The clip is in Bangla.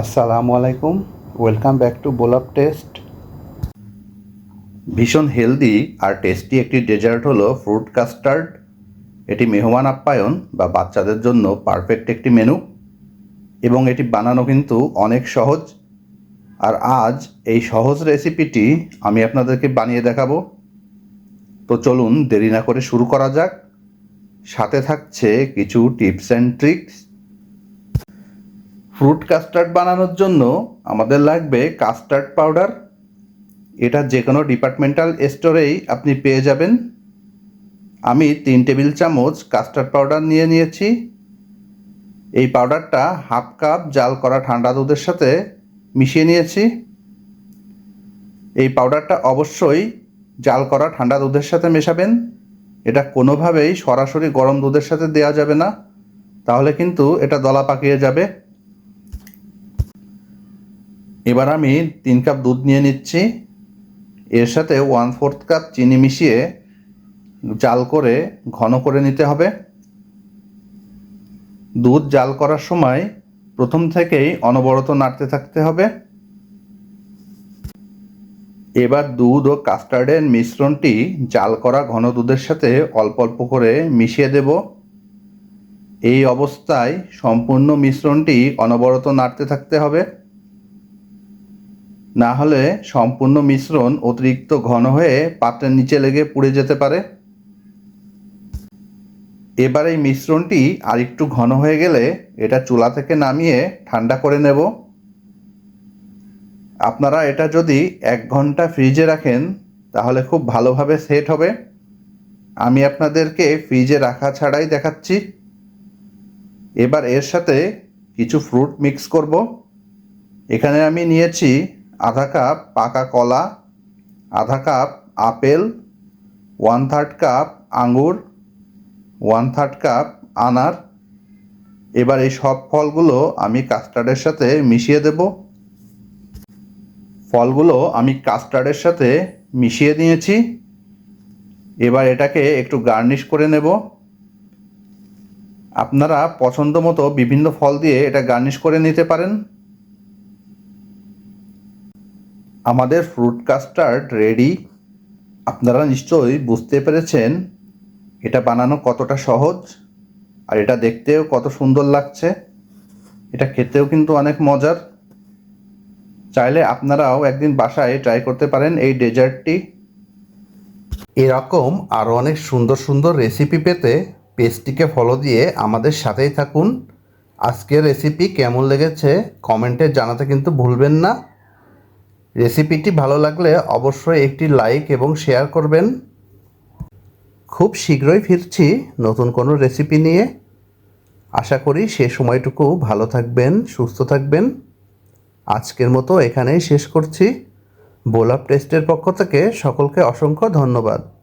আসসালামু আলাইকুম। ওয়েলকাম ব্যাক টু বোলাপ টেস্ট ভীষণ হেলদি আর টেস্টি একটি ডেজার্ট হলো ফ্রুট কাস্টার্ড এটি মেহমান আপ্যায়ন বা বাচ্চাদের জন্য পারফেক্ট একটি মেনু এবং এটি বানানো কিন্তু অনেক সহজ। আর আজ এই সহজ রেসিপিটি আমি আপনাদেরকে বানিয়ে দেখাবো। তো চলুন দেরি না করে শুরু করা যাক। সাথে থাকছে কিছু tips and tricks fruit custard বানানোর জন্য আমাদের লাগবে কাস্টার্ড পাউডার। এটা যে কোনো ডিপার্টমেন্টাল স্টোরেই আপনি পেয়ে যাবেন। আমি তিন টেবিল চামচ কাস্টার্ড পাউডার নিয়ে নিয়েছি। এই পাউডারটা হাফ কাপ জাল করা ঠান্ডা দুধের সাথে মিশিয়ে নিয়েছি। এই পাউডারটা অবশ্যই জাল করা ঠান্ডা দুধের সাথে মেশাবেন। এটা কোনোভাবেই সরাসরি গরম দুধের সাথে দেওয়া যাবে না। তাহলে কিন্তু এটা দলা পাকিয়ে যাবে। এবার আমি তিন কাপ দুধ নিয়ে নিচ্ছি। এর সাথে ওয়ান ফোর্থ কাপ চিনি মিশিয়ে জাল করে ঘন করে নিতে হবে। দুধ জাল করার সময় প্রথম থেকেই অনবরত নাড়তে থাকতে হবে। এবার দুধ ও কাস্টার্ডের মিশ্রণটি জাল করা ঘন দুধের সাথে অল্প অল্প করে মিশিয়ে দেব। এই অবস্থায় সম্পূর্ণ মিশ্রণটি অনবরত নাড়তে থাকতে হবে। না হলে সম্পূর্ণ মিশ্রণ অতিরিক্ত ঘন হয়ে পাত্রের নিচে লেগে পুড়ে যেতে পারে। এবার এই মিশ্রণটি আরেকটু ঘন হয়ে গেলে এটা চুলা থেকে নামিয়ে ঠান্ডা করে নেব। আপনারা এটা যদি এক ঘণ্টা ফ্রিজে রাখেন, তাহলে খুব ভালোভাবে সেট হবে। আমি আপনাদেরকে ফ্রিজে রাখা ছাড়াই দেখাচ্ছি। এবার এর সাথে কিছু ফ্রুট মিক্স করব। এখানে আমি নিয়েছি আধা কাপ পাকা কলা, আধা cup apple one third cup আঙ্গুর ওয়ান থার্ড কাপ আনার। এবার এই সব ফলগুলো আমি কাস্টার্ডের সাথে মিশিয়ে দেব। ফলগুলো আমি কাস্টার্ডের সাথে মিশিয়ে দিয়েছি এবার এটাকে একটু গার্নিশ করে নেব। আপনারা পছন্দ মতো বিভিন্ন ফল দিয়ে এটা গার্নিশ করে নিতে পারেন। আমাদের ফ্রুট কাস্টার্ড রেডি আপনারা নিশ্চয়ই বুঝতে পেরেছেন এটা বানানো কতটা সহজ আর এটা দেখতেও কত সুন্দর লাগছে। এটা খেতেও কিন্তু অনেক মজার। চাইলে আপনারাও একদিন বাসায় ট্রাই করতে পারেন এই ডেজার্টটি। এরকম আরও অনেক সুন্দর সুন্দর রেসিপি পেতে পেজটিকে ফলো দিয়ে আমাদের সাথেই থাকুন। আজকের রেসিপি কেমন লেগেছে? কমেন্টে জানাতে কিন্তু ভুলবেন না। রেসিপিটি ভালো লাগলে অবশ্যই একটি লাইক এবং শেয়ার করবেন। খুব শীঘ্রই ফিরছি নতুন কোনো রেসিপি নিয়ে। আশা করি সে সময়টুকু ভালো থাকবেন, সুস্থ থাকবেন। আজকের মতো এখানেই শেষ করছি। বোলাপ টেস্টের পক্ষ থেকে সকলকে অসংখ্য ধন্যবাদ।